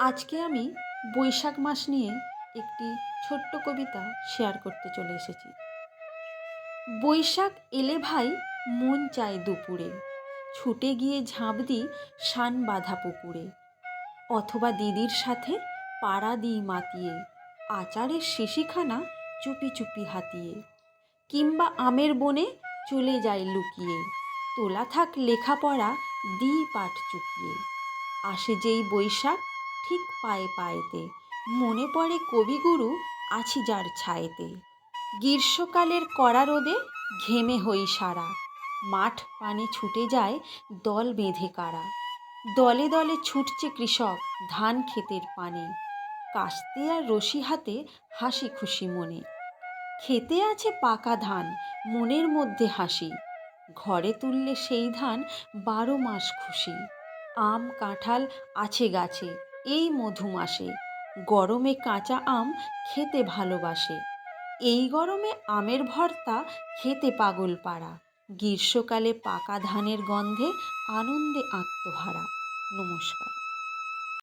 আজকে আমি বৈশাখ মাস নিয়ে একটি ছোট্ট কবিতা শেয়ার করতে চলে এসেছি। বৈশাখ এলে ভাই মন চায় দুপুরে। ছুটে গিয়ে ঝাঁপ দিই শান বাঁধা পুকুরে। অথবা দিদির সাথে পাড়া দিই মাতিয়ে। আচারের শিশিখানা চুপি চুপি হাতিয়ে। কিংবা আমের বনে চলে যায় লুকিয়ে। তোলা থাক লেখাপড়া দিই পাঠ চুকিয়ে। আসে যেই বৈশাখ ঠিক পায়ে পায়েতে। মনে পড়ে কবিগুরু আছি যার ছায়েতে। গ্রীষ্মকালের কড়া রোদে ঘেমে হই সারা। মাঠ পানে ছুটে যায় দল বেঁধে কারা। দলে দলে ছুটছে কৃষক ধান ক্ষেতের পানে। কাস্তে আর রশি হাতে হাসি খুশি মনে। খেতে আছে পাকা ধান, মনের মধ্যে হাসি। ঘরে তুললে সেই ধান বারো মাস খুশি। আম, কাঁঠাল আছে গাছে। এই মধু মাসে গরমে কাঁচা আম খেতে ভালোবাসে। এই গরমে আমের ভর্তা খেতে পাগল পাড়া গ্রীষ্মকালে পাকা ধানের গন্ধে আনন্দে আত্মহারা। নমস্কার।